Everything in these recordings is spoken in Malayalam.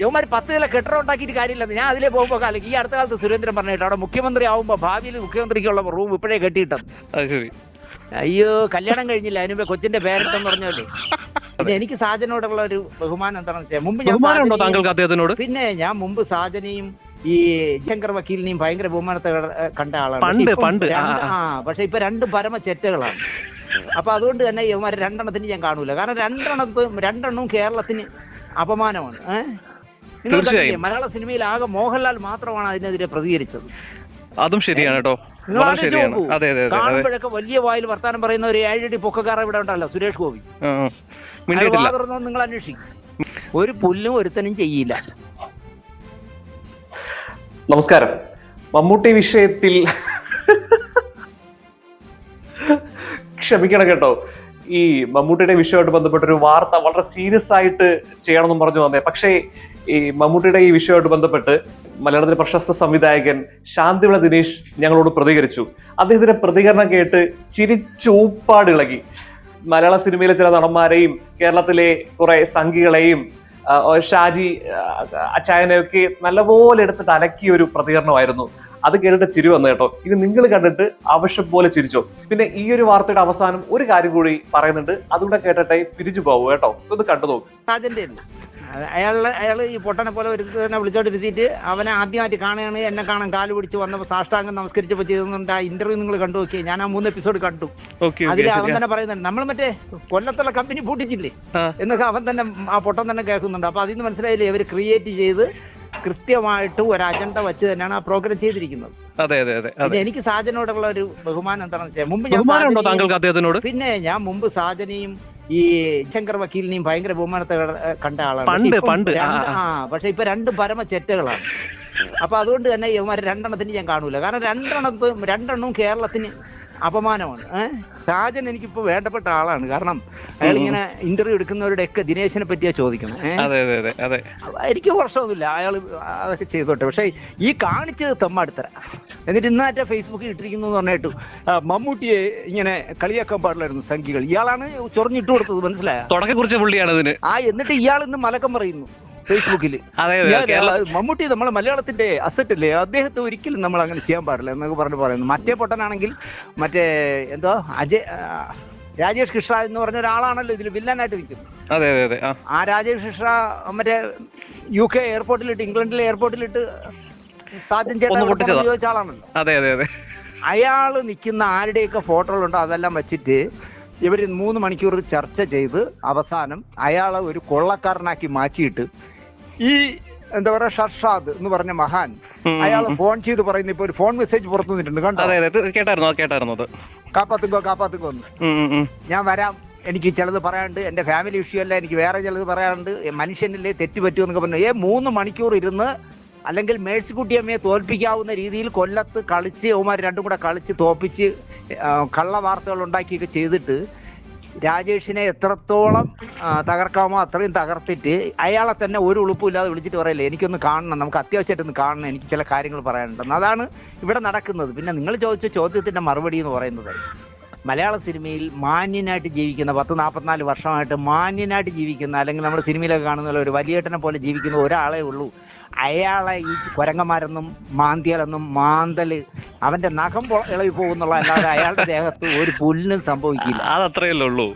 യവന്മാർ പത്ത് നില കെട്ടിടം ഉണ്ടാക്കിയിട്ട് കാര്യമില്ല. ഞാൻ അതിലേ പോകുമ്പോൾ കാലം ഈ അടുത്ത കാലത്ത് സുരേന്ദ്രൻ പറഞ്ഞിട്ട് അവിടെ മുഖ്യമന്ത്രി ആവുമ്പോൾ ഭാവിയിൽ മുഖ്യമന്ത്രിക്കുള്ള റൂം ഇപ്പോഴേ കെട്ടിയിട്ടത്. അയ്യോ കല്യാണം കഴിഞ്ഞില്ല. അതിനുമ്പേ കൊച്ചിന്റെ പേരെന്തെന്ന് പറഞ്ഞല്ലേ പിന്നെ എനിക്ക് സാജനോടുള്ള ഒരു ബഹുമാനം എന്താണെന്ന് വെച്ചാൽ മുമ്പ് ഞാൻ ബഹുമാനമുണ്ടോ താങ്കൾക്ക് അദ്ദേഹത്തിനോട്? പിന്നെ ഞാൻ മുമ്പ് സാജനയും ഈ ശങ്കർ വക്കീലിനെയും ഭയങ്കര ബഹുമാനത്തെ കണ്ട- ആളാണ്. പണ്ട്, പണ്ട്. ആ പക്ഷെ ഇപ്പൊ രണ്ടും പരമ ചെറ്റകളാണ്. അപ്പൊ അതുകൊണ്ട് തന്നെ ഇവന്മാരെ രണ്ടെണ്ണത്തിന് ഞാൻ കാണൂല. കാരണം രണ്ടെണ്ണത്തും രണ്ടെണ്ണവും കേരളത്തിന് അപമാനമാണ്. ഏഹ്? നിങ്ങൾ കണ്ടില്ലേ? മലയാള സിനിമയിൽ ആകെ മോഹൻലാൽ മാത്രമാണ് അതിനെതിരെ പ്രതികരിച്ചത്. അതും ശരിയാണ് കേട്ടോ. വളരെ ശരിയാണ്. അതെ അതെ അതെ അതെ. കാണുമ്പോഴൊക്കെ വലിയ വായിൽ വർത്താനം പറയുന്ന ഒരു ഏഴടി പൊക്കക്കാരൻ ഇവിടെ ഉണ്ടല്ലോ സുരേഷ് ഗോപി. നിങ്ങൾ അന്വേഷിക്കും. ഒരു പുല്ലും ഒരുത്തനും ചെയ്യില്ല. നമസ്കാരം. മമ്മൂട്ടി വിഷയത്തിൽ ക്ഷമിക്കണം കേട്ടോ. ഈ മമ്മൂട്ടിയുടെ വിഷയമായിട്ട് ബന്ധപ്പെട്ട ഒരു വാർത്ത വളരെ സീരിയസ് ആയിട്ട് ചെയ്യണമെന്നും പറഞ്ഞു വന്നേ. പക്ഷേ ഈ മമ്മൂട്ടിയുടെ ഈ വിഷയമായിട്ട് ബന്ധപ്പെട്ട് മലയാളത്തിലെ പ്രശസ്ത സംവിധായകൻ ശാന്തിവിള ദിനേശ് ഞങ്ങളോട് പ്രതികരിച്ചു. അദ്ദേഹത്തിന്റെ പ്രതികരണം കേട്ട് ചിരിച്ചൂപ്പാടിളകി മലയാള സിനിമയിലെ ചില നടന്മാരെയും കേരളത്തിലെ കുറെ സംഘികളെയും ഷാജി അച്ചായനെയൊക്കെ നല്ലപോലെ എടുത്തിട്ട് അലക്കിയ ഒരു പ്രതികരണമായിരുന്നു. അത് കേട്ടിട്ട് ചിരി വന്നു കേട്ടോ. ഇനി നിങ്ങൾ കണ്ടിട്ട് ആവശ്യം പോലെ ചിരിച്ചോ. പിന്നെ ഈ ഒരു വാർത്തയുടെ അവസാനം ഒരു കാര്യം കൂടി പറയുന്നുണ്ട്. അതുകൂടെ കേട്ടിട്ടെ പിരിച്ചു പോകും കേട്ടോ. ഇതൊന്ന് കണ്ടു നോക്കും. അയാളെ അയാൾ അയാൾ ഈ പൊട്ടനെ പോലെ ഒരു തന്നെ വിളിച്ചോണ്ടിരുത്തിയിട്ട് അവനെ ആദ്യമായിട്ട് കാണുകയാണ്. എന്നെ കാണാൻ കാൽ പിടിച്ച് വന്നപ്പോൾ സാഷ്ടാംഗം നമസ്കരിച്ചപ്പോൾ ചെയ്തുകൊണ്ട് ആ ഇന്റർവ്യൂ നിങ്ങൾ കണ്ടു നോക്കിയേ. ഞാൻ ആ മൂന്ന് എപ്പിസോഡ് കണ്ടു. ഓക്കെ അതിൽ അവൻ തന്നെ പറയുന്നുണ്ട് നമ്മൾ മറ്റേ കൊല്ലത്തുള്ള കമ്പനി പൂട്ടിച്ചില്ലേ. എന്നൊക്കെ അവൻ തന്നെ ആ പൊട്ടൻ തന്നെ കേൾക്കുന്നുണ്ട്. അപ്പൊ അതിൽ നിന്ന് മനസ്സിലായില്ലേ ഇവർ ക്രിയേറ്റ് ചെയ്ത് കൃത്യമായിട്ട് ഒരു അജണ്ട വെച്ച് തന്നെയാണ് ആ പ്രോഗ്രാം ചെയ്തിരിക്കുന്നത്. അതെ അതെ അതെ പിന്നെ എനിക്ക് സാജനോടുള്ള ഒരു ബഹുമാനം എന്താണെന്ന് വെച്ചാൽ മുമ്പ് ബഹുമാനമുണ്ടോ താങ്കൾക്ക് അദ്ദേഹത്തിനോട്? പിന്നെ ഞാൻ മുമ്പ് സാജനെയും ഈ ശങ്കർ വക്കീലിനെയും ഭയങ്കര ബഹുമാനത്തെ കണ്ട- ആളാണ്. പണ്ട്, പണ്ട്. ആ, പക്ഷെ ഇപ്പൊ രണ്ട് പരമ ചെറ്റകളാണ് അപ്പൊ അതുകൊണ്ട് തന്നെ ഇവന്മാരെ രണ്ടെണ്ണത്തിന് ഞാൻ കാണൂല. കാരണം രണ്ടെണ്ണത്തും രണ്ടെണ്ണവും കേരളത്തിന് അപമാനമാണ്. ഏഹ് സാജൻ എനിക്കിപ്പോ വേണ്ടപ്പെട്ട ആളാണ്. കാരണം അയാൾ ഇങ്ങനെ ഇന്റർവ്യൂ എടുക്കുന്നവരുടെ എടുക്കുന്നവരുടെയൊക്കെ ദിനേശിനെ പറ്റിയാ ചോദിക്കണം ഏഹ് എനിക്ക് പ്രശ്നമൊന്നുമില്ല. അയാൾ അതൊക്കെ ചെയ്തോട്ടെ. പക്ഷെ ഈ കാണിച്ചത് തെമ്മാടുത്തര. എന്നിട്ട് ഇന്നാറ്റ ഫേസ്ബുക്കിൽ ഇട്ടിരിക്കുന്നു എന്ന് പറഞ്ഞിട്ടു മമ്മൂട്ടിയെ ഇങ്ങനെ കളിയാക്കാൻ പാടില്ലായിരുന്നു സംഖ്യകൾ ഇയാളാണ് ചൊറഞ്ഞിട്ട് കൊടുത്തത് മനസ്സിലായ? തുടക്കം കുറിച്ച പുള്ളിയാണ് ആ എന്നിട്ട് ഇയാൾ ഇന്ന് മലക്കം പറയുന്നു. ഫേസ്ബുക്കിൽ മമ്മൂട്ടി നമ്മളെ മലയാളത്തിന്റെ അസറ്റ് അല്ലേ? അദ്ദേഹത്തെ ഒരിക്കലും നമ്മൾ അങ്ങനെ ചെയ്യാൻ പാടില്ല എന്നൊക്കെ പറഞ്ഞു പറയുന്നു. മറ്റേ പൊട്ടനാണെങ്കിൽ മറ്റേ എന്തോ? അജയ് രാജേഷ് കൃഷ്ണ എന്ന് പറഞ്ഞ ഒരാളാണല്ലോ ഇതിൽ വില്ലനായിട്ട് നിൽക്കുന്നത്. അതെ അതെ അതെ ആ. രാജേഷ് കൃഷ്ണ മറ്റേ യു കെ എയർപോർട്ടിലിട്ട് ഇംഗ്ലണ്ടിലെ എയർപോർട്ടിലിട്ട് സാധ്യം ചോദിച്ച ആളാണല്ലോ. അതെ അതെ അതെ. അയാൾ നിൽക്കുന്ന ആരുടെയൊക്കെ ഫോട്ടോകളുണ്ടോ? അതെല്ലാം വെച്ചിട്ട് ഇവർ മൂന്ന് മണിക്കൂർ ചർച്ച ചെയ്ത് അവസാനം അയാളെ ഒരു കൊള്ളക്കാരനാക്കി മാറ്റിയിട്ട് ഈ എന്താ പറയാ ഷർഷാദ് എന്ന് പറഞ്ഞ മഹാൻ അയാൾ ഫോൺ ചെയ്ത് പറയുന്ന ഇപ്പൊ ഒരു ഫോൺ മെസ്സേജ് പുറത്തു നിന്നിട്ടുണ്ട് കണ്ടോ? കേട്ടായിരുന്നു? കേട്ടായിരുന്നു ഉം, ഉം. ഞാൻ വരാം. എനിക്ക് ചിലത് പറയാണ്ട് എന്റെ ഫാമിലി ഇഷ്യൂ അല്ല എനിക്ക് വേറെ ചിലത് പറയാണ്ട് ഏ, മനുഷ്യനില്ലേ തെറ്റ് പറ്റുമെന്നൊക്കെ പറഞ്ഞു. ഏ മൂന്ന് മണിക്കൂർ ഇരുന്ന് അല്ലെങ്കിൽ മേഴ്സിക്കുട്ടിയമ്മയെ തോൽപ്പിക്കാവുന്ന രീതിയിൽ കൊല്ലത്ത് കളിച്ച് അവന്മാർ രണ്ടും കൂടെ കളിച്ച് തോപ്പിച്ച് കള്ള വാർത്തകൾ ഉണ്ടാക്കിയൊക്കെ ചെയ്തിട്ട് രാജേഷിനെ എത്രത്തോളം തകർക്കാമോ അത്രയും തകർത്തിട്ട് അയാളെ തന്നെ ഒരു ഉളുപ്പില്ലാതെ വിളിച്ചിട്ട് പറയല്ലേ എനിക്കൊന്ന് കാണണം നമുക്ക് അത്യാവശ്യമായിട്ടൊന്ന് കാണണം എനിക്ക് ചില കാര്യങ്ങൾ പറയാനുണ്ടെന്ന്. അതാണ് ഇവിടെ നടക്കുന്നത്. പിന്നെ നിങ്ങൾ ചോദിച്ച ചോദ്യത്തിന്റെ മറുപടി എന്ന് പറയുന്നത് മലയാള സിനിമയിൽ മാന്യനായിട്ട് ജീവിക്കുന്ന പത്ത് നാൽപ്പത്തിനാല് വർഷമായിട്ട് മാന്യനായിട്ട് ജീവിക്കുന്ന അല്ലെങ്കിൽ നമ്മുടെ സിനിമയിലൊക്കെ കാണുന്ന ഒരു വലിയേട്ടനെ പോലെ ജീവിക്കുന്ന ഒരാളേ ഉള്ളൂ. അയാളെ ഈ കുരങ്ങന്മാരെന്നും മാന്തിയാലെന്നും മാന്തൽ അവന്റെ നഖം ഇളകി പോകുന്നുള്ള അല്ലാതെ അയാളുടെ ദേഹത്ത് ഒരു പുല്ലും സംഭവിക്കില്ല. അത് അത്രയല്ലേ ഉള്ളൂ.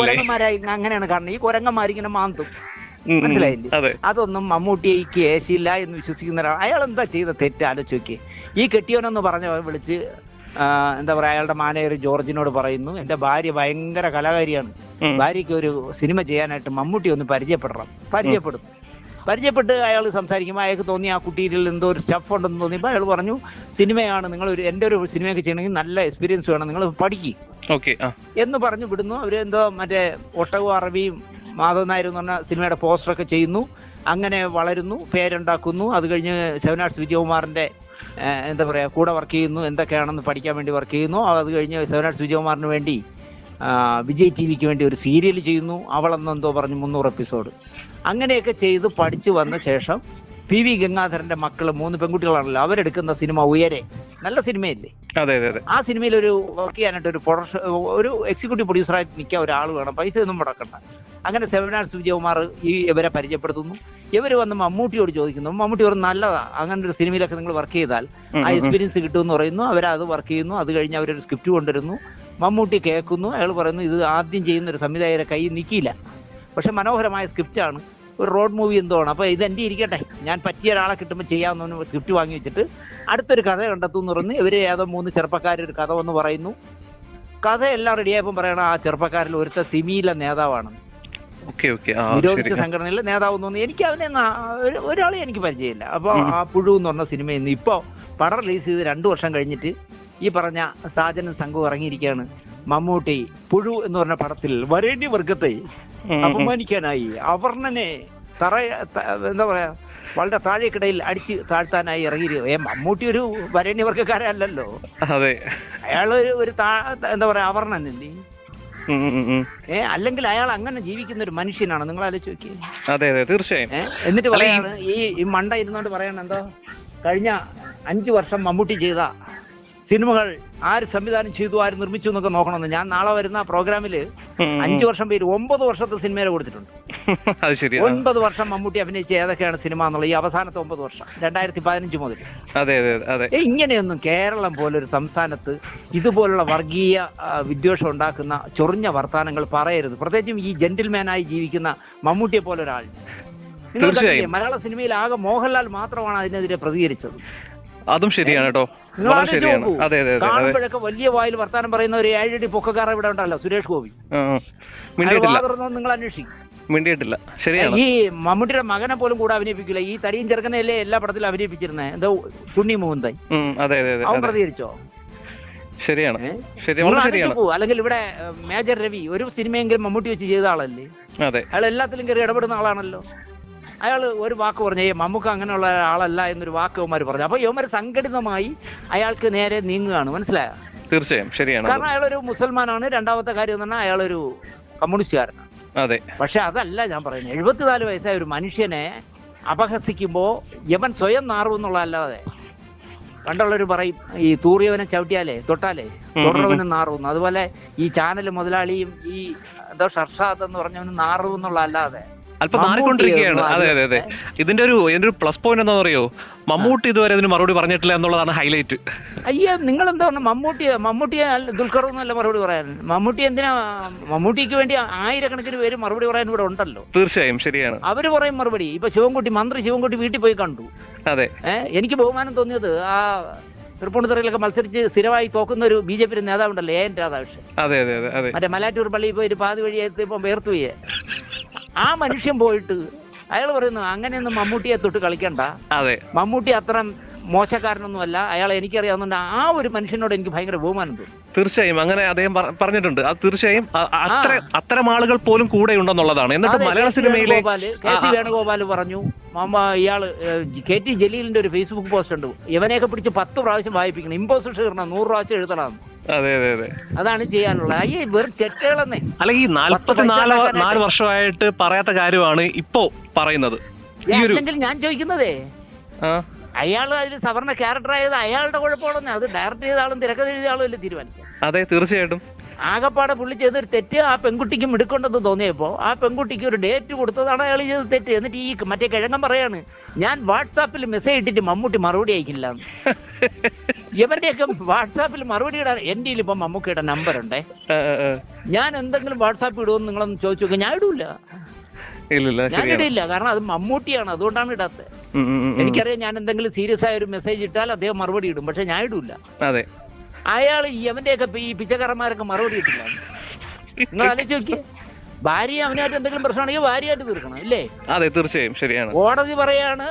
കുരങ്ങന്മാരായി അങ്ങനെയാണ് കാരണം ഈ കുരങ്ങന്മാർ ഇങ്ങനെ മാന്തും. മനസ്സിലായില്ലേ? അതെ. അതൊന്നും മമ്മൂട്ടിക്ക് ഏശിയില്ല എന്ന് വിശ്വസിക്കുന്ന ഒരാൾ അയാൾ എന്താ ചെയ്ത തെറ്റ് ആലോചിക്ക് ഈ കെട്ടിയവനെന്ന് പറഞ്ഞ വിളിച്ച് എന്താ പറയാ അയാളുടെ മാനേജർ ജോർജിനോട് പറയുന്നു എന്റെ ഭാര്യ ഭയങ്കര കലാകാരിയാണ്. ഭാര്യക്ക് ഭാര്യയ്ക്ക് ഒരു സിനിമ ചെയ്യാനായിട്ട് മമ്മൂട്ടി ഒന്ന് പരിചയപ്പെടണം. പരിചയപ്പെടും. പരിചയപ്പെട്ട് അയാൾ സംസാരിക്കുമ്പോൾ അയാൾക്ക് തോന്നി ആ കുട്ടിയിൽ എന്തോ ഒരു സ്റ്റഫ് ഉണ്ടെന്ന് തോന്നിയപ്പോൾ അയാൾ പറഞ്ഞു സിനിമയാണ് നിങ്ങൾ ഒരു എന്റെ ഒരു സിനിമയൊക്കെ ചെയ്യണമെങ്കിൽ നല്ല എക്സ്പീരിയൻസ് വേണം നിങ്ങൾ പഠിക്കും. ഓക്കെ എന്ന് പറഞ്ഞു വിടുന്നു. അവർ എന്തോ മറ്റേ ഒട്ടകവും അറബിയും മാധവൻ നായർ എന്ന് പറഞ്ഞ സിനിമയുടെ പോസ്റ്ററൊക്കെ ചെയ്യുന്നു. അങ്ങനെ വളരുന്നു പേരുണ്ടാക്കുന്നു. അത് കഴിഞ്ഞ് സെവനാർട്സ് വിജയകുമാറിന്റെ ഏഹ്, എന്താ പറയുക കൂടെ വർക്ക് ചെയ്യുന്നു. എന്തൊക്കെയാണെന്ന് പഠിക്കാൻ വേണ്ടി വർക്ക് ചെയ്യുന്നു. അത് കഴിഞ്ഞ് സെവനാർട്സ് വിജയകുമാറിന് വേണ്ടി വിജയ് ടി വിക്ക് വേണ്ടി ഒരു സീരിയൽ ചെയ്യുന്നു. അവളെന്നെന്തോ പറഞ്ഞു മുന്നൂറ് എപ്പിസോഡ് അങ്ങനെയൊക്കെ ചെയ്ത് പഠിച്ചു വന്ന ശേഷം പി വി ഗംഗാധരന്റെ മക്കൾ മൂന്ന് പെൺകുട്ടികളാണല്ലോ അവരെടുക്കുന്ന സിനിമ ഉയരെ. നല്ല സിനിമയല്ലേ? അതെ അതെ അതെ. ആ സിനിമയിൽ ഒരു വർക്ക് ചെയ്യാനായിട്ട് ഒരു പ്രൊഡക്ഷൻ ഒരു എക്സിക്യൂട്ടീവ് പ്രൊഡ്യൂസറായിട്ട് നിൽക്കാൻ ഒരാൾ വേണം പൈസ ഒന്നും മുടക്കണ്ട. അങ്ങനെ സെവനാർ സുജയകുമാർ ഈ ഇവരെ പരിചയപ്പെടുത്തുന്നു. ഇവർ വന്ന് മമ്മൂട്ടിയോട് ചോദിക്കുന്നു മമ്മൂട്ടി ഒരു നല്ലതാ അങ്ങനെ ഒരു സിനിമയിലൊക്കെ നിങ്ങൾ വർക്ക് ചെയ്താൽ ആ. എക്സ്പീരിയൻസ് കിട്ടുമെന്ന് പറയുന്നു അവരത് വർക്ക് ചെയ്യുന്നു അത് കഴിഞ്ഞ് അവരൊരു സ്ക്രിപ്റ്റ് കൊണ്ടുവരുന്നു. മമ്മൂട്ടി കേൾക്കുന്നു അയാൾ പറയുന്നു ഇത് ആദ്യം ചെയ്യുന്ന ഒരു സംവിധായകരെ കൈ നിൽക്കില്ല പക്ഷെ മനോഹരമായ സ്ക്രിപ്റ്റാണ്. ഒരു റോഡ് മൂവി എന്തോ ആണ് അപ്പോൾ ഇത് എന്റെ ഇരിക്കട്ടെ. ഞാൻ പറ്റിയ ഒരാളെ കിട്ടുമ്പോൾ ചെയ്യാമെന്ന് സ്ക്രിപ്റ്റ് വാങ്ങി വെച്ചിട്ട് അടുത്തൊരു കഥ കണ്ടെത്തും എന്ന് പറഞ്ഞ് ഇവർ ഏതോ മൂന്ന് ചെറുപ്പക്കാർ ഒരു കഥ വന്ന് പറയുന്നു. കഥ എല്ലാം റെഡിയായപ്പോൾ പറയണം ആ ചെറുപ്പക്കാരിൽ ഒരുത്ത സിമിയിലെ നേതാവാണ്. നിരോധിച്ച സംഘടനയിലെ നേതാവ് തോന്നുന്നു. എനിക്ക് അവനെ ഒരാളെ എനിക്ക് പരിചയമില്ല. അപ്പോൾ ആ പുഴു എന്ന് പറഞ്ഞ സിനിമയിൽ നിന്ന് ഇപ്പോൾ പടം റിലീസ് ചെയ്ത് രണ്ട് വർഷം കഴിഞ്ഞിട്ട് ഈ പറഞ്ഞ സാജനും സംഘവും ഇറങ്ങിയിരിക്കുകയാണ്. മമ്മൂട്ടി പുഴു എന്ന് പറഞ്ഞ പടത്തിൽ വരേണ്യ വർഗത്തെ. അപമാനിക്കാനായി. അവർണനെ തറ എന്താ പറയാ വളരെ താഴേക്കിടയിൽ അടിച്ച് താഴ്ത്താനായി ഇറങ്ങിയിരുന്നു ഏ മമ്മൂട്ടി ഒരു വരേണ്യ വർഗക്കാരല്ലല്ലോ അതെ. അയാൾ ഒരു എന്താ പറയാ അവർണനല്ലേ. ഏ അല്ലെങ്കിൽ അയാൾ അങ്ങനെ ജീവിക്കുന്ന ഒരു മനുഷ്യനാണ്? നിങ്ങൾ ആലോചിച്ച് നോക്കി അതെ അതെ തീർച്ചയായും. എന്നിട്ട് പറയാണ് ഈ ഈ മണ്ട ഇരുന്നോണ്ട് പറയണ എന്തോ കഴിഞ്ഞ അഞ്ചു വർഷം മമ്മൂട്ടി ചെയ്ത സിനിമകൾ ആര് സംവിധാനം ചെയ്തു ആര് നിർമ്മിച്ചു എന്നൊക്കെ നോക്കണമെന്ന്. ഞാൻ നാളെ വരുന്ന ഉം. അഞ്ചു വർഷം പേര് ഒമ്പത് വർഷത്തെ സിനിമയെ കൊടുത്തിട്ടുണ്ട്. ഒൻപത് വർഷം മമ്മൂട്ടി അഭിനയിച്ച ഏതൊക്കെയാണ് സിനിമ എന്നുള്ള ഈ അവസാനത്തെ ഒമ്പത് വർഷം രണ്ടായിരത്തി പതിനഞ്ച് മുതൽ ഇങ്ങനെയൊന്നും കേരളം പോലൊരു സംസ്ഥാനത്ത് ഇതുപോലുള്ള വർഗീയ വിദ്വേഷം ഉണ്ടാക്കുന്ന ചൊറിഞ്ഞ വർത്തമാനങ്ങൾ പറയരുത്. പ്രത്യേകിച്ചും ഈ ജെന്റിൽമാനായി ജീവിക്കുന്ന മമ്മൂട്ടിയെ പോലെ ഒരാൾ മലയാള സിനിമയിൽ ആകെ മോഹൻലാൽ മാത്രമാണ് അതിനെതിരെ പ്രതികരിച്ചത്. അതും ശരിയാണ് കേട്ടോ. വളരെ ആലോചിച്ച് ശരിയാണ്. അതെ അതെ കാണുമ്പോഴൊക്കെ വലിയ വായിൽ വർത്താനം പറയുന്ന ഒരു ഏഴടി പൊക്കക്കാരൻ ഇവിടെ ഉണ്ടല്ലോ സുരേഷ് ഗോപി. നിങ്ങൾ അന്വേഷിക്കും. മിണ്ടിയിട്ടില്ല. ശരിയാണ്. ഈ മമ്മൂട്ടിയുടെ മകനെ പോലും കൂടെ അഭിനയിപ്പിക്കില്ല. ഈ തടിയും ചെറുക്കനെയല്ലേ എല്ലാ പടത്തിലും അഭിനയിപ്പിച്ചിരുന്നത് എന്തോ പുണ്ണി മോഹൻതായി. ഉം, അതെ അതെ അവൻ പ്രതികരിച്ചോ? ശരിയാണ്. ശരിയാണ്. അല്ലെങ്കിൽ ഇവിടെ മേജർ രവി ഒരു സിനിമയെങ്കിലും മമ്മൂട്ടി വെച്ച് ചെയ്ത ആളല്ലേ? അതെ. അയാൾ എല്ലാത്തിലും കയറി ഇടപെടുന്ന ആളാണല്ലോ. അയാൾ ഒരു വാക്ക് പറഞ്ഞു ഏ മമ്മൂക്ക അങ്ങനെയുള്ള ആളല്ല എന്നൊരു വാക്ക് ഇവന്മാർ പറഞ്ഞു. അപ്പൊ ഇവന്മാർ സംഘടിതമായി അയാൾക്ക് നേരെ നീങ്ങുകയാണ്. മനസ്സിലായോ? തീർച്ചയായും. ശരിയാണ്. കാരണം അയാളൊരു മുസൽമാനാണ്. രണ്ടാമത്തെ കാര്യം എന്ന് പറഞ്ഞാൽ അയാളൊരു കമ്മ്യൂണിസ്റ്റുകാരനാണ്. അതെ. പക്ഷെ അതല്ല ഞാൻ പറയുന്നത്. എഴുപത്തിനാല് വയസ്സായ ഒരു മനുഷ്യനെ അപഹസിക്കുമ്പോൾ യവൻ സ്വയം നാറുമെന്നുള്ളതല്ലാതെ പണ്ടുള്ളവർ പറയും ഈ തൂറിയവനെ ചവിട്ടിയാലേ തൊട്ടാലേ തൊടുന്നവനും നാറുന്നു അതുപോലെ ഈ ചാനൽ മുതലാളിയും ഈ എന്തോ ഷർഷാദ് എന്ന് പറഞ്ഞവനും നാറും എന്നുള്ളതല്ലാതെ അല്പം മാറിക്കൊണ്ടിരിക്കുകയാണ്. അതെ അതെ അതെ. ഇതിന്റെ ഒരു ഇതിന്റെ ഒരു പ്ലസ് പോയിന്റ് എന്താ പറയോ മമ്മൂട്ടി ഇതുവരെ ഇതിന് മറുപടി പറഞ്ഞിട്ടില്ല എന്നുള്ളതാണ് ഹൈലൈറ്റ് അയ്യോ നിങ്ങൾ എന്താ പറഞ്ഞ മമ്മൂട്ടി മമ്മൂട്ടിയെ ദുൽഖർ എന്നല്ല മറുപടി പറയാൻ? മമ്മൂട്ടി എന്തിനാ മമ്മൂട്ടിക്ക് വേണ്ടി ആയിരക്കണക്കിന് പേര് മറുപടി പറയാൻ ഇവിടെ ഉണ്ടല്ലോ. തീർച്ചയായും ശരിയാണ്. അവർ പറയും മറുപടി. ഇപ്പൊ ശിവൻകുട്ടി മന്ത്രി ശിവൻകുട്ടി വീട്ടിൽ പോയി കണ്ടു. അതെ. എനിക്ക് ബഹുമാനം തോന്നിയത് ആ തൃപ്പൂണിത്തുറയിലൊക്കെ മത്സരിച്ച് സ്ഥിരമായി തോക്കുന്ന ഒരു ബി ജെ പി നേതാവുണ്ടല്ലോ എ എൻ രാധാകൃഷ്ണൻ. മറ്റേ മലാറ്റൂർ പള്ളിയിൽ പോയി ഒരു പാതി വഴി എത്തിയപ്പോൾ വേർത്തു പോയേ. ആ മനുഷ്യൻ പോയിട്ട് അയാൾ പറയുന്നു അങ്ങനെയൊന്നും മമ്മൂട്ടിയെ തൊട്ട് കളിക്കണ്ട. അതെ. മമ്മൂട്ടി അത്ര മോശക്കാരനൊന്നുമല്ല. അയാൾ എനിക്കറിയാവുന്നുണ്ട് ആ ഒരു മനുഷ്യനോട് എനിക്ക് ഭയങ്കര ബഹുമാനം തോന്നും തീർച്ചയായും. അങ്ങനെ അദ്ദേഹം പറഞ്ഞിട്ടുണ്ട്. അത് തീർച്ചയായും അത്ര അത്തരം ആളുകൾ പോലും കൂടെ ഉണ്ടെന്നുള്ളതാണ്. എന്നിട്ട് മലയാള സിനിമയിലെ കെ സി വേണുഗോപാൽ പറഞ്ഞു. ഇയാൾ കെ ടി ജലീലിന്റെ ഒരു ഫേസ്ബുക്ക് പോസ്റ്റ് ഉണ്ട്. ഇവനെയൊക്കെ പിടിച്ച് പത്ത് പ്രാവശ്യം വായിപ്പിക്കണം. ഇമ്പോസിഷൻ ഇടണം നൂറ് പ്രാവശ്യം എഴുതണം. അതെ അതെ അതെ. അതാണ് ചെയ്യാനുള്ളത്. അയ്യേ വെറും തെറ്റുകളെന്നേ. അല്ലെങ്കിൽ ഈ നാല്പത്തി നാല് നാല് വർഷമായിട്ട് പറയാത്ത കാര്യമാണ് ഇപ്പോ പറയുന്നത്. ഞാൻ ചോദിക്കുന്നതേ അയാൾ അതിൽ സവർണ ക്യാരക്ടർ ആയത് അയാളുടെ കുഴപ്പമാണെന്ന്. അത് ഡയറക്റ്റ് ചെയ്ത ആളും തിരക്കഥ എഴുതിയ ആളും അല്ലേ തീരുമാനിക്കുക അതെ തീർച്ചയായിട്ടും. ആകപ്പാടെ പുള്ളി ചെയ്തൊരു തെറ്റ് ആ പെൺകുട്ടിക്കും എടുക്കേണ്ടെന്ന് തോന്നിയപ്പോൾ ആ പെൺകുട്ടിക്ക് ഒരു ഡേറ്റ് കൊടുത്തതാണ് അയാൾ ചെയ്ത തെറ്റ്. എന്നിട്ട് ഈ മറ്റേ കിഴങ്ങൻ പറയാണ് ഞാൻ വാട്സാപ്പിൽ മെസ്സേജ് ഇട്ടിട്ട് മമ്മൂട്ടി മറുപടി അയക്കില്ല. ഇവരുടെയൊക്കെ വാട്സാപ്പിൽ മറുപടി ഇടാൻ എന്റെ ഇപ്പം മമ്മൂക്കയുടെ നമ്പർ ഉണ്ടേ. ഞാൻ എന്തെങ്കിലും വാട്സാപ്പ് ഇടുമെന്ന് നിങ്ങളൊന്ന് ചോദിച്ചു നോക്കുക ഞാൻ ഇടൂല. ഞാൻ ഇടില്ല കാരണം അത് മമ്മൂട്ടിയാണ് അതുകൊണ്ടാണ് ഇടാത്തത്. എനിക്കറിയാം ഞാൻ എന്തെങ്കിലും സീരിയസ് ആയ ഒരു മെസ്സേജ് ഇട്ടാൽ അദ്ദേഹം മറുപടി ഇടും പക്ഷെ ഞാൻ ഇടൂല. അതെ. അയാൾ യവന്റെയൊക്കെ ഈ പിച്ചക്കാരന്മാരൊക്കെ മറുപടി കിട്ടില്ല നിങ്ങൾ ആലോചിച്ച് നോക്കിയേ. ഭാര്യ അവനായിട്ട് എന്തെങ്കിലും പ്രശ്നമാണെങ്കിൽ ഭാര്യയായിട്ട് തീർക്കണം ഇല്ലേ? അതെ തീർച്ചയായും. ശരിയാണ്. കോടതി പറയാണ്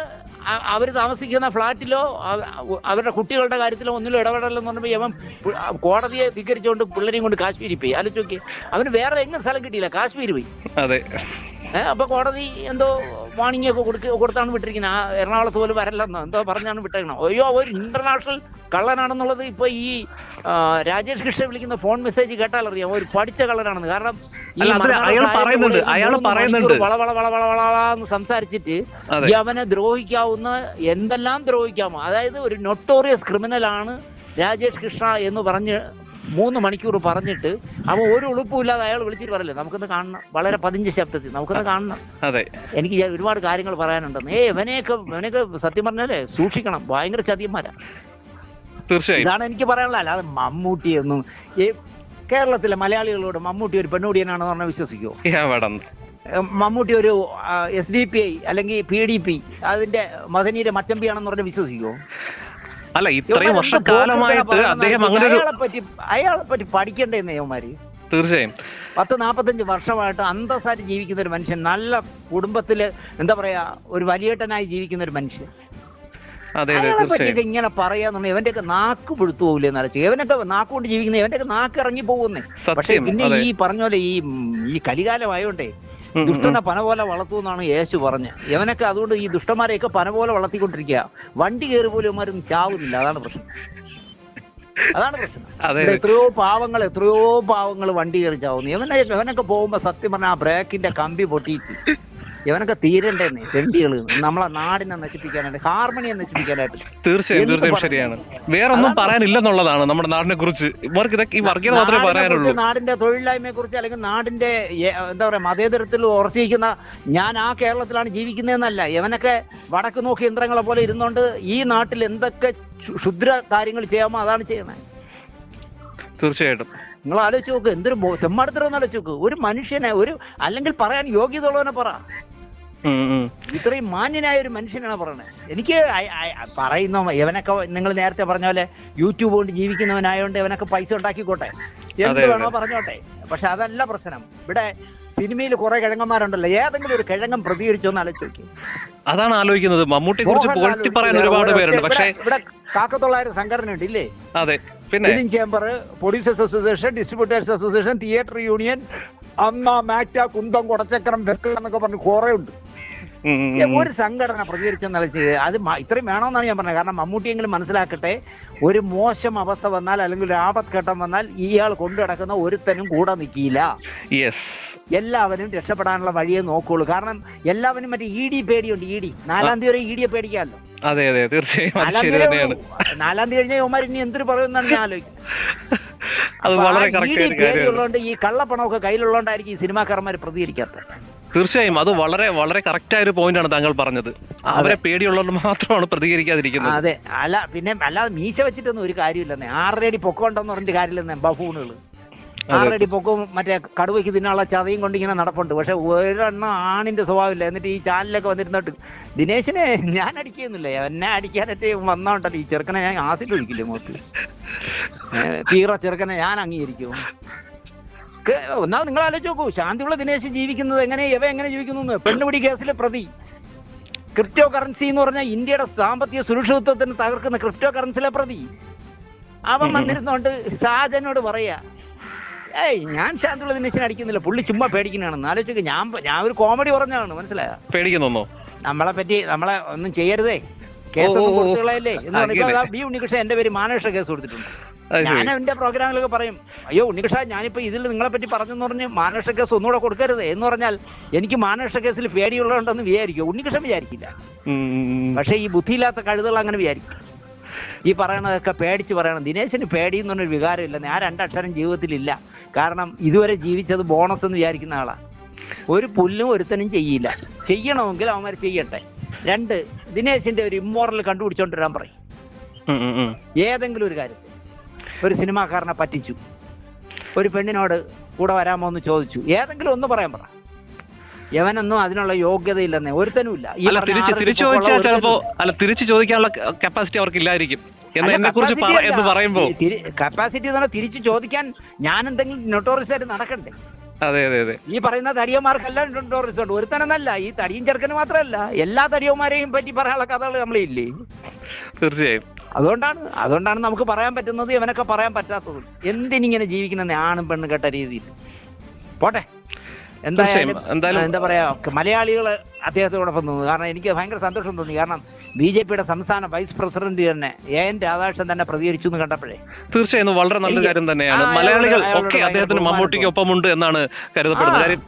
അവർ താമസിക്കുന്ന ഫ്ലാറ്റിലോ അവരുടെ കുട്ടികളുടെ കാര്യത്തിലോ ഒന്നിലും ഇടപെടലെന്ന് പറഞ്ഞപ്പോൾ യവൻ ആ കോടതിയെ ധിക്കരിച്ചുകൊണ്ട് പിള്ളേരെയും കൊണ്ട് കാശ്മീരിൽ പോയി. ആലോചിച്ച് നോക്കി അവന് വേറെ എങ്ങനെ സ്ഥലം കിട്ടിയില്ല കാശ്മീർ പോയി. അതെ. അപ്പൊ കോടതി എന്തോ വാണിംഗ് ഒക്കെ കൊടുക്ക കൊടുത്താണ് വിട്ടിരിക്കുന്നത് ആ എറണാകുളത്ത് പോലും വരല്ലെന്നോ എന്തോ പറഞ്ഞാണ് വിട്ടേക്കണം. അയ്യോ ഒരു ഇന്റർനാഷണൽ കള്ളനാണെന്നുള്ളത് ഇപ്പൊ ഈ രാജേഷ് കൃഷ്ണ വിളിക്കുന്ന ഫോൺ മെസ്സേജ് കേട്ടാൽ അറിയാം. ഒരു പഠിച്ച കള്ളനാണെന്ന്. കാരണം എന്ന് സംസാരിച്ചിട്ട് ഈ അവനെ ദ്രോഹിക്കാവുന്ന എന്തെല്ലാം ദ്രോഹിക്കാമോ അതായത് ഒരു നൊട്ടോറിയസ് ക്രിമിനലാണ് രാജേഷ് കൃഷ്ണ എന്ന് പറഞ്ഞ് മൂന്ന് മണിക്കൂർ പറഞ്ഞിട്ട് അവൻ ഒരു ഉളുപ്പുമില്ലാതെ അയാൾ വിളിച്ചിട്ട് പറയില്ലേ നമുക്കൊന്ന് കാണണം. വളരെ പതിഞ്ച ശബ്ദത്തിൽ നമുക്കൊന്ന് കാണണം. അതെ. എനിക്ക് ഒരുപാട് കാര്യങ്ങൾ പറയാനുണ്ടെന്ന്. ഏ ഇവനെയൊക്കെ ഇവനെയൊക്കെ സത്യം പറഞ്ഞാലേ സൂക്ഷിക്കണം. ഭയങ്കര ചതിയന്മാരാ. തീർച്ചയായും. ഇതാണ് എനിക്ക് പറയാനുള്ള അല്ലാതെ മമ്മൂട്ടി എന്നും ഈ കേരളത്തിലെ മലയാളികളോട് മമ്മൂട്ടി ഒരു പെണ്ണുടിയനാണെന്ന് പറഞ്ഞാൽ വിശ്വസിക്കുമോ മമ്മൂട്ടി ഒരു എസ് ഡി പി ഐ അല്ലെങ്കിൽ പി ഡി പി അതിന്റെ മദനിയുടെ മച്ചമ്പിയാണെന്ന് പറഞ്ഞാൽ വിശ്വസിക്കുമോ അല്ല ഇത്രയും വർഷക്കാലമായിട്ട് അദ്ദേഹം അങ്ങനെ ഒരു അയാളെ പറ്റി അയാളെ പറ്റി പഠിക്കണ്ടേന്ന് യവന്മാര് തീർച്ചയായും. പത്ത് നാൽപ്പത്തഞ്ച് വർഷമായിട്ട് അന്തസ്സായിട്ട് ജീവിക്കുന്ന ഒരു മനുഷ്യൻ നല്ല കുടുംബത്തിൽ എന്താ പറയാ ഒരു വലിയേട്ടനായി ജീവിക്കുന്ന ഒരു മനുഷ്യൻ. തീർച്ചയായും. ഇങ്ങനെ പറയാന്നുണ്ടെങ്കിൽ ഇവന്റെയൊക്കെ നാക്ക് പിടുത്തു പോകില്ലേ എന്നരച്ചു ഇവനൊക്കെ നാക്ക് കൊണ്ട് ജീവിക്കുന്ന ഇവന്റെയൊക്കെ നാക്ക് ഇറങ്ങി പോകുന്നേ. പക്ഷെ പിന്നെ ഈ പറഞ്ഞ പോലെ ഈ ഈ കലികാലമായോണ്ടേ ദുഷ്ടനെ. പന പോലെ വളർത്തു എന്നാണ് യേശു പറഞ്ഞത് ഇവനൊക്കെ അതുകൊണ്ട് ഈ ദുഷ്ടന്മാരെയൊക്കെ പന പോലെ വളർത്തിക്കൊണ്ടിരിക്കുക വണ്ടി കയറി പോലും ഇവന്മാരും ചാവുന്നില്ല. അതാണ് പ്രശ്നം. അതാണ് പ്രശ്നം. എത്രയോ പാവങ്ങൾ എത്രയോ പാവങ്ങൾ വണ്ടി കയറി ചാവുന്നു. ഇവനെ ഇവനൊക്കെ പോകുമ്പോ സത്യം പറഞ്ഞാൽ ആ ബ്രേക്കിന്റെ കമ്പി പൊട്ടിയിട്ട്. ഇവനൊക്കെ തീരണ്ടേന്ന് ചെണ്ടികൾ നമ്മളെ നാടിനെ നശിപ്പിക്കാനായിട്ട് ഹാർമണിയെ നശിപ്പിക്കാനായിട്ട്. തീർച്ചയായും തീർച്ചയായും ശരിയാണ്. വേറെ ഒന്നും പറയാനില്ലെന്നുള്ളതാണ് നമ്മുടെ നാടിനെ കുറിച്ച്. ഇവർക്ക് ഇതൊക്കെ ഈ വർഗീയത മാത്രമേ പറയാനുള്ളൂ. നാടിന്റെ തൊഴിലില്ലായ്മയെ കുറിച്ച് അല്ലെങ്കിൽ നാടിന്റെ എന്താ പറയാ മതേതരത്തിൽ ഉറച്ചിരിക്കുന്ന ഞാൻ ആ കേരളത്തിലാണ് ജീവിക്കുന്നതെന്നല്ല. ഇവനൊക്കെ വടക്ക് നോക്കി യന്ത്രങ്ങളെ പോലെ ഇരുന്നോണ്ട് ഈ നാട്ടിൽ എന്തൊക്കെ ക്ഷു- ക്ഷുദ്ര കാര്യങ്ങൾ ചെയ്യാമോ അതാണ് ചെയ്യുന്നത് തീർച്ചയായിട്ടും. നിങ്ങൾ ആലോചിച്ച് നോക്ക് എന്തൊരു തെമ്മാടത്തരം ആലോചിച്ച് നോക്ക്. ഒരു മനുഷ്യനെ ഒരു അല്ലെങ്കിൽ പറയാൻ യോഗ്യത ഉള്ളവനെ പറ. ഇത്രയും മാന്യനായ ഒരു മനുഷ്യനാണ് പറയുന്നത് എനിക്ക് പറയുന്ന ഇവനൊക്കെ നിങ്ങൾ നേരത്തെ പറഞ്ഞ പോലെ യൂട്യൂബ് കൊണ്ട് ജീവിക്കുന്നവനായോണ്ട് ഇവനൊക്കെ പൈസ ഉണ്ടാക്കിക്കോട്ടെ? എന്ത് വേണോ പറഞ്ഞോട്ടെ. പക്ഷെ അതല്ല പ്രശ്നം. ഇവിടെ സിനിമയിൽ കുറെ കിഴങ്ങന്മാരുണ്ടല്ലോ. ഏതെങ്കിലും ഒരു കിഴങ്ങൻ പ്രതികരിച്ചോന്ന് ആലോചിച്ചു അതാണ് ആലോചിക്കുന്നത്. മമ്മൂട്ടി കുറിച്ച് പുകഴ്ത്തി പറയാൻ ഒരുപാട് പേരുണ്ട്. പക്ഷേ ഇവിടെ കാക്കത്തൊള്ളായിരം സംഘടന ഉണ്ട് ഇല്ലേ അതെ. പിന്നെ film chamber producers association distributors association theatre union Amma മാറ്റ കുന്തം കുടച്ചക്രം വെക്കൽ എന്നൊക്കെ പറഞ്ഞ് കുറേ ഉണ്ട്. ഒരു സംഘടന പ്രതികരിച്ചെന്ന് വെച്ച് അത് ഇത്രയും വേണമെന്നാണ് ഞാൻ പറഞ്ഞത്. കാരണം മമ്മൂട്ടിയെങ്കിലും മനസ്സിലാക്കട്ടെ ഒരു മോശം അവസ്ഥ വന്നാൽ അല്ലെങ്കിൽ ഒരു ആപത്ഘട്ടം വന്നാൽ ഇയാൾ കൊണ്ടു കിടക്കുന്ന ഒരുത്തനും കൂടെ നിൽക്കില്ല യെസ് എല്ലാവരും രക്ഷപ്പെടാനുള്ള വഴിയെ നോക്കുള്ളൂ. കാരണം എല്ലാവരും മറ്റേ ഇ ഡി പേടിയുണ്ട് ഇ ഡി. നാലാം തീയതി വരെ ഇ ഡിയെ പേടിക്കാമല്ലോ. അതെ അതെ തീർച്ചയായും. നാലാം തീയതി കഴിഞ്ഞാൽ ഇവന്മാർ ഇനി എന്തൊരു പറയുമെന്നാണ് ഞാൻ ആലോചിക്കുന്നത്. അത് വളരെ കറക്റ്റ് പേടിയുള്ളതുകൊണ്ട് ഈ കള്ളപ്പണമൊക്കെ കയ്യിലുള്ളതുകൊണ്ടായിരിക്കും ഈ സിനിമാക്കാരന്മാർ പ്രതികരിക്കാത്തത്. തീർച്ചയായും അത് വളരെ വളരെ കറക്റ്റ് ആയ ഒരു പോയിന്റ് ആണ് താങ്കൾ പറഞ്ഞത്. അവരെ പേടിയുള്ളവർ മാത്രമാണ് പ്രതികരിക്കാതിരിക്കുന്നത്. അതെ. അല്ല പിന്നെ അല്ലാതെ മീശ വെച്ചിട്ടൊന്നും ഒരു കാര്യമില്ലെന്നേ. ആറരടി പൊക്കമുണ്ടെന്ന് പറഞ്ഞിട്ട് കാര്യമില്ലെന്നേ ബഫൂണുകൾ ആറരടി പൊക്കവും മറ്റേ കടുവയ്ക്ക് തിന്നാനുള്ള ചതയും കൊണ്ട് ഇങ്ങനെ നടപ്പുണ്ട്. പക്ഷെ ഒരെണ്ണം ആണിന്റെ സ്വഭാവമില്ല. എന്നിട്ട് ഈ ചാനലിലൊക്കെ വന്നിരുന്നിട്ട് ദിനേശിനെ ഞാൻ അടിക്കുന്നില്ല? എന്നെ അടിക്കാനായിട്ട് വന്നോണ്ടല്ലോ. ഈ ചെറുക്കനെ ഞാൻ ആസിഡ് ഒഴിക്കില്ലേ മോസ്റ്റ് തീറ ചെറുക്കനെ ഞാൻ അംഗീകരിക്കും. ഒന്നാമത് നിങ്ങൾ ആലോചിച്ച് നോക്കൂ. ശാന്തിയുള്ള ദിനേശ് ജീവിക്കുന്നത് എങ്ങനെ ഇവ എങ്ങനെ ജീവിക്കുന്നു എന്ന് പെണ്ണുപിടി കേസിലെ പ്രതി. ക്രിപ്റ്റോ കറൻസി എന്ന് പറഞ്ഞാൽ ഇന്ത്യയുടെ സാമ്പത്തിക സുരക്ഷിതത്വത്തിന് തകർക്കുന്ന ക്രിപ്റ്റോ കറൻസിയിലെ പ്രതി. അവൻ വന്നിരുന്നോണ്ട് ഷാജനോട് പറയാ ഏയ് ഞാൻ ശാന്തിയുള്ള ദിനേശിനെ അടിക്കുന്നില്ല. പുള്ളി ചുമ്മാ പേടിക്കുന്നതാണെന്ന്. ആലോചിച്ച് ഞാൻ ഞാൻ ഒരു കോമഡി പറഞ്ഞതാണ് മനസ്സിലായോ? പേടിക്കുന്നോ നമ്മളെ പറ്റി നമ്മളെ ഒന്നും ചെയ്യരുതേ. കേസ്. കൊടുത്തുകളയല്ലേ എന്ന് പറഞ്ഞാൽ ബി ഉണ്ണികൃഷ്ണൻ എന്റെ പേര് മാനേഷ കേസ് കൊടുത്തിട്ടുണ്ട്. ഞാൻ എന്റെ പ്രോഗ്രാമിലൊക്കെ പറയും അയ്യോ ഉണ്ണികൃഷ്ണ ഞാനിപ്പോ ഇതിൽ നിങ്ങളെ പറ്റി പറഞ്ഞെന്ന് പറഞ്ഞ് മാനേഷ കേസ് ഒന്നുകൂടെ കൊടുക്കരുത് എന്ന് പറഞ്ഞാൽ എനിക്ക് മാനേഷ കേസിൽ പേടിയുള്ളതുണ്ടെന്ന് വിചാരിക്കും. ഉണ്ണികൃഷ്ണൻ വിചാരിക്കില്ല. പക്ഷെ ഈ ബുദ്ധിയില്ലാത്ത കഴുതുകൾ അങ്ങനെ വിചാരിക്കും. ഈ പറയണതൊക്കെ പേടിച്ച് പറയണം. ദിനേശിന് പേടി എന്ന് പറഞ്ഞൊരു വികാരമില്ല. ഞാൻ രണ്ടക്ഷരം ജീവിതത്തിലില്ല. കാരണം ഇതുവരെ ജീവിച്ചത് ബോണസ് എന്ന് വിചാരിക്കുന്ന ആളാ. ഒരു പുല്ലും ഒരുത്തനും ചെയ്യില്ല. ചെയ്യണമെങ്കിൽ അവന്മാർ ചെയ്യട്ടെ. രണ്ട് ദിനേശിന്റെ ഒരു ഇമ്മോറൽ കണ്ടുപിടിച്ചോണ്ട് വരാൻ പറയും. ഏതെങ്കിലും ഒരു കാര്യത്തിൽ. ഒരു സിനിമാക്കാരനെ പറ്റിച്ചു. ഒരു പെണ്ണിനോട് കൂടെ വരാമോ എന്ന് ചോദിച്ചു. ഏതെങ്കിലും ഒന്ന് പറയാൻ പറ. യവനൊന്നും അതിനുള്ള യോഗ്യതയില്ലെന്നേ. ഒരുത്തനും ഇല്ല ഈ അല്ല പറഞ്ഞ തിരിച്ചു ഇപ്പൊക്കെ ഉള്ള ചോദിച്ചാൽ ചിലപ്പോ അല്ല തിരിച്ചു ചോദിക്കാനുള്ള കപ്പാസിറ്റി അവർക്ക് ഇല്ലായിരിക്കും എന്ന്. പറയുമ്പോ. തിരിച്ചു ചോദിക്കാൻ ഞാൻ എന്തെങ്കിലും നൊട്ടോറിയസ് ആയിട്ട് നടക്കണ്ടേ? അതെ അതെ അതെ. ഈ പറയുന്ന തടിയന്മാർക്കെല്ലാം നൊട്ടോറിസ് ഉണ്ട്. ഒരുത്തനെന്നല്ല ഈ തടിയും ചെറുക്കന് മാത്രമല്ല. എല്ലാ തടിയന്മാരെയും പറ്റി പറയാനുള്ള കഥകൾ നമ്മളില്ലേ? തീർച്ചയായും. അതുകൊണ്ടാണ് അതുകൊണ്ടാണ് നമുക്ക് പറയാൻ പറ്റുന്നത് ഇവനൊക്കെ പറയാൻ പറ്റാത്തത്. എന്തിനിങ്ങനെ ജീവിക്കുന്ന ആണും പെണ്ണും കെട്ട രീതിയിൽ. പോട്ടെ. എന്തായാലും എന്താ പറയാ മലയാളികൾ അദ്ദേഹത്തോടൊപ്പം നിന്നു കാരണം എനിക്ക് ഭയങ്കര സന്തോഷം തോന്നി. കാരണം ബി ജെ പിയുടെ സംസ്ഥാന വൈസ് പ്രസിഡന്റ് തന്നെ എ എൻ രാധാകൃഷ്ണൻ തന്നെ പ്രതികരിച്ചു എന്ന് കണ്ടപ്പോഴേ. തീർച്ചയായും വളരെ നല്ല കാര്യം തന്നെയാണ്. മലയാളികൾ ഒക്കെ അദ്ദേഹത്തിന് മമ്മൂട്ടിക്ക് ഒപ്പമുണ്ട് എന്നാണ് കരുതപ്പെടുന്നത്. കാര്യം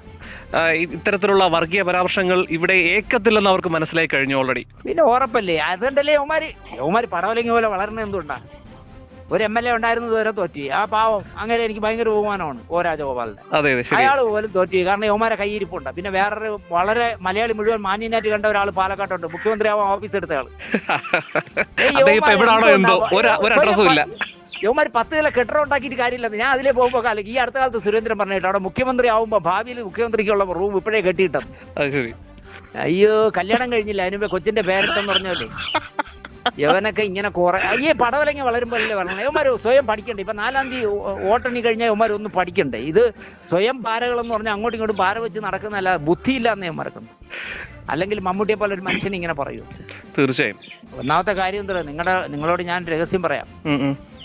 ഇത്തരത്തിലുള്ള വർഗീയ പരാമർശങ്ങൾ ഇവിടെ ഏക്കത്തില്ലെന്ന് അവർക്ക് മനസ്സിലായി കഴിഞ്ഞു ഓൾറെഡി പിന്നെ ഉറപ്പല്ലേ? അതുകൊണ്ടല്ലേ യവന്മാര് യവന്മാര് പടവലങ്ങി പോലെ വളർന്ന എന്തുകൊണ്ടാ? ഒരു എം എൽ എ ഉണ്ടായിരുന്നത് വരെ തോറ്റി. ആ പാവം അങ്ങനെ എനിക്ക് ഭയങ്കര ബഹുമാനമാണ് ഓ രാജഗോപാലിന്റെ അതെ അതെ ശരി. അയാൾ പോലും തോറ്റി. കാരണം യോമാരെ കൈയിരിപ്പുണ്ട് പിന്നെ വേറൊരു വളരെ മലയാളി മുഴുവൻ മാന്യനായിട്ട് കണ്ട ഒരാൾ പാലക്കാട്ടുണ്ട്. മുഖ്യമന്ത്രി ആവാൻ ഓഫീസ് എടുത്ത ആൾ. യവന്മാർ പത്ത് നില കെട്ടിടം ഉണ്ടാക്കിയിട്ട് കാര്യമില്ലെന്ന് ഞാൻ അതിലേ പോകുമ്പോൾ കാലം ഈ അടുത്ത കാലത്ത് സുരേന്ദ്രൻ പറഞ്ഞിട്ട് അവിടെ മുഖ്യമന്ത്രി ആവുമ്പോൾ ഭാവിയിൽ മുഖ്യമന്ത്രിക്കുള്ള റൂം ഇപ്പോഴേ കെട്ടിയിട്ടത്. അയ്യോ കല്യാണം കഴിഞ്ഞില്ല. അതിനുമ്പേ കൊച്ചിന്റെ പേരെട്ടെന്ന് പറഞ്ഞല്ലേ യവനൊക്കെ ഇങ്ങനെ കുറെ അയ്യേ പടവലങ്ങി വളരുമ്പോഴല്ലേ വളരണം യവന്മാർ സ്വയം പഠിക്കണ്ടേ? ഇപ്പൊ നാലാം തീയതി ഓട്ടണി കഴിഞ്ഞാൽ യവന്മാർ ഒന്ന് പഠിക്കണ്ടേ? ഇത് സ്വയം പാരകളെന്ന് പറഞ്ഞാൽ അങ്ങോട്ടും ഇങ്ങോട്ടും പാര വെച്ച് നടക്കുന്നതല്ല ബുദ്ധിയില്ലാന്ന് ഞാൻ മറക്കുന്നു. അല്ലെങ്കിൽ മമ്മൂട്ടിയെ പോലെ ഒരു മനുഷ്യൻ ഇങ്ങനെ പറയൂ. തീർച്ചയായും. ഒന്നാമത്തെ കാര്യം എന്താ നിങ്ങളുടെ നിങ്ങളോട് ഞാൻ രഹസ്യം പറയാം.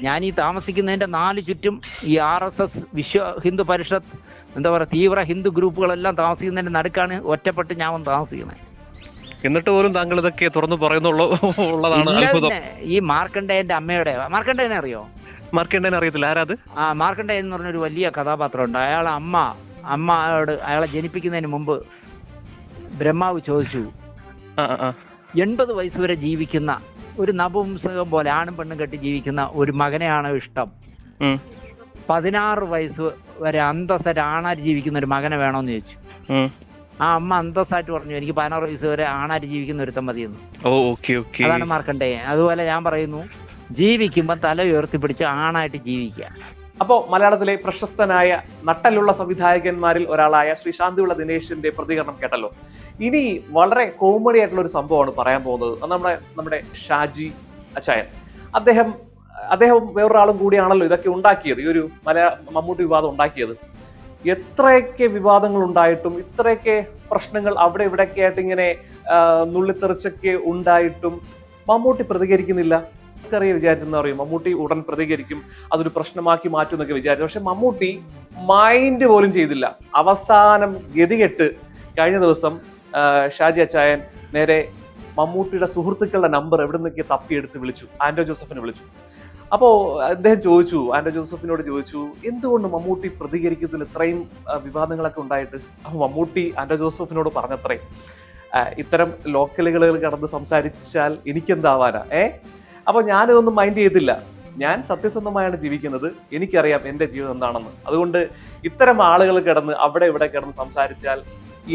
ഞാൻ ഈ താമസിക്കുന്നതിന്റെ നാല് ചുറ്റും ഈ R S S Vishwa Hindu Parishad എന്താ പറയുക തീവ്ര ഹിന്ദു ഗ്രൂപ്പുകളെല്ലാം താമസിക്കുന്നതിന്റെ നടുക്കാണ് ഒറ്റപ്പെട്ട് ഞാൻ വന്ന് താമസിക്കുന്നത്. എന്നിട്ട് പോലും താങ്കൾ ഇതൊക്കെ തുറന്നു പറയുന്നുള്ളൂ ഉള്ളതാണ് അത്ഭുതം. ഈ മാർക്കണ്ടേന്റെ അമ്മയുടെ മാർക്കണ്ടേനെ അറിയോ? മാർക്കണ്ടേനെ അറിയത്തില്ല ആരാത് ആ മാർക്കണ്ടേ എന്ന് പറഞ്ഞൊരു വലിയ കഥാപാത്രമുണ്ട്. അയാളെ അമ്മ അമ്മയോട് അയാളെ ജനിപ്പിക്കുന്നതിന് മുമ്പ് ബ്രഹ്മാവ് ചോദിച്ചു എൺപത് വയസ്സ് വരെ ജീവിക്കുന്ന ഒരു നപുംസകം പോലെ ആണും പെണ്ണും കെട്ടി ജീവിക്കുന്ന ഒരു മകനെയാണ് ഇഷ്ടം. പതിനാറ് വയസ്സ് വരെ അന്തസ്സായിട്ട് ആണായിട്ട് ജീവിക്കുന്ന ഒരു മകനെ വേണമെന്ന് ചോദിച്ചു. ആ അമ്മ അന്തസ്സായിട്ട് പറഞ്ഞു എനിക്ക് പതിനാറ് വയസ്സ് വരെ ആണായിട്ട് ജീവിക്കുന്ന ഒരുത്തം മതിയെന്ന്. അതാണ് മാർക്കണ്ടേ അതുപോലെ ഞാൻ പറയുന്നു ജീവിക്കുമ്പോൾ തല ഉയർത്തിപ്പിടിച്ച് ആണായിട്ട് ജീവിക്കുക. അപ്പോ മലയാളത്തിലെ പ്രശസ്തനായ നട്ടലുള്ള സംവിധായകന്മാരിൽ ഒരാളായ ശ്രീ ശാന്തിയുള്ള ദിനേശിന്റെ പ്രതികരണം കേട്ടല്ലോ. ഇനി വളരെ കോമഡി ആയിട്ടുള്ള ഒരു സംഭവമാണ് പറയാൻ പോകുന്നത്. നമ്മുടെ നമ്മുടെ ഷാജി അച്ചായൻ. അദ്ദേഹം അദ്ദേഹം വേറൊരാളും കൂടിയാണല്ലോ ഇതൊക്കെ ഉണ്ടാക്കിയത് ഈ ഒരു മലയാള മമ്മൂട്ടി വിവാദം ഉണ്ടാക്കിയത്. എത്രയൊക്കെ വിവാദങ്ങൾ ഉണ്ടായിട്ടും ഇത്രയൊക്കെ പ്രശ്നങ്ങൾ അവിടെ ഇവിടെയൊക്കെ ആയിട്ട് ഇങ്ങനെ നുള്ളിത്തെറിച്ചൊക്കെ ഉണ്ടായിട്ടും മമ്മൂട്ടി പ്രതികരിക്കുന്നില്ല. അറിയ വിചാരിച്ചെന്ന് പറയും മമ്മൂട്ടി ഉടൻ പ്രതികരിക്കും അതൊരു പ്രശ്നമാക്കി മാറ്റും എന്നൊക്കെ വിചാരിച്ചു. പക്ഷെ മമ്മൂട്ടി മൈൻഡ് പോലും ചെയ്തില്ല. അവസാനം ഗതികെട്ട് കഴിഞ്ഞ ദിവസം ഷാജി അച്ചായൻ നേരെ മമ്മൂട്ടിയുടെ സുഹൃത്തുക്കളുടെ നമ്പർ എവിടെ നിന്നൊക്കെ തപ്പിയെടുത്ത് വിളിച്ചു. ആന്റോ ജോസഫിനെ വിളിച്ചു. അപ്പോ അദ്ദേഹം ചോദിച്ചു ആന്റോ ജോസഫിനോട് ചോദിച്ചു എന്തുകൊണ്ട് മമ്മൂട്ടി പ്രതികരിക്കുന്നതിൽ ഇത്രയും വിവാദങ്ങളൊക്കെ ഉണ്ടായിട്ട്? അപ്പൊ മമ്മൂട്ടി ആന്റോ ജോസഫിനോട് പറഞ്ഞത്രേ ഇത്തരം ലോക്കലുകളിൽ കടന്ന് സംസാരിച്ചാൽ എനിക്കെന്താവാനാ? ഏ? അപ്പൊ ഞാനിതൊന്നും മൈൻഡ് ചെയ്തില്ല. ഞാൻ സത്യസന്ധമായാണ് ജീവിക്കുന്നത്. എനിക്കറിയാം എന്റെ ജീവിതം എന്താണെന്ന്. അതുകൊണ്ട് ഇത്തരം ആളുകൾ കിടന്ന് അവിടെ ഇവിടെ കിടന്ന് സംസാരിച്ചാൽ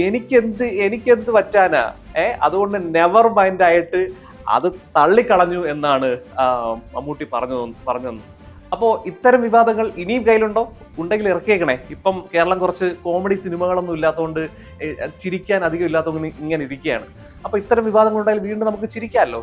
എനിക്കെന്ത് എനിക്കെന്ത് പറ്റാനാ? ഏ അതുകൊണ്ട് നെവർ മൈൻഡ് ആയിട്ട് അത് തള്ളിക്കളഞ്ഞു എന്നാണ് മമ്മൂട്ടി പറഞ്ഞു പറഞ്ഞു അപ്പോൾ ഇത്തരം വിവാദങ്ങൾ ഇനിയും കയ്യിലുണ്ടോ? ഉണ്ടെങ്കിൽ ഇറക്കിയേക്കണേ. ഇപ്പം കേരളം കുറച്ച് കോമഡി സിനിമകളൊന്നും ഇല്ലാത്തതുകൊണ്ട് ചിരിക്കാൻ അധികം ഇല്ലാത്തതുകൊണ്ട് ഇങ്ങനെ ഇരിക്കുകയാണ്. അപ്പൊ ഇത്തരം വിവാദങ്ങൾ ഉണ്ടായാൽ വീണ്ടും നമുക്ക് ചിരിക്കാമല്ലോ?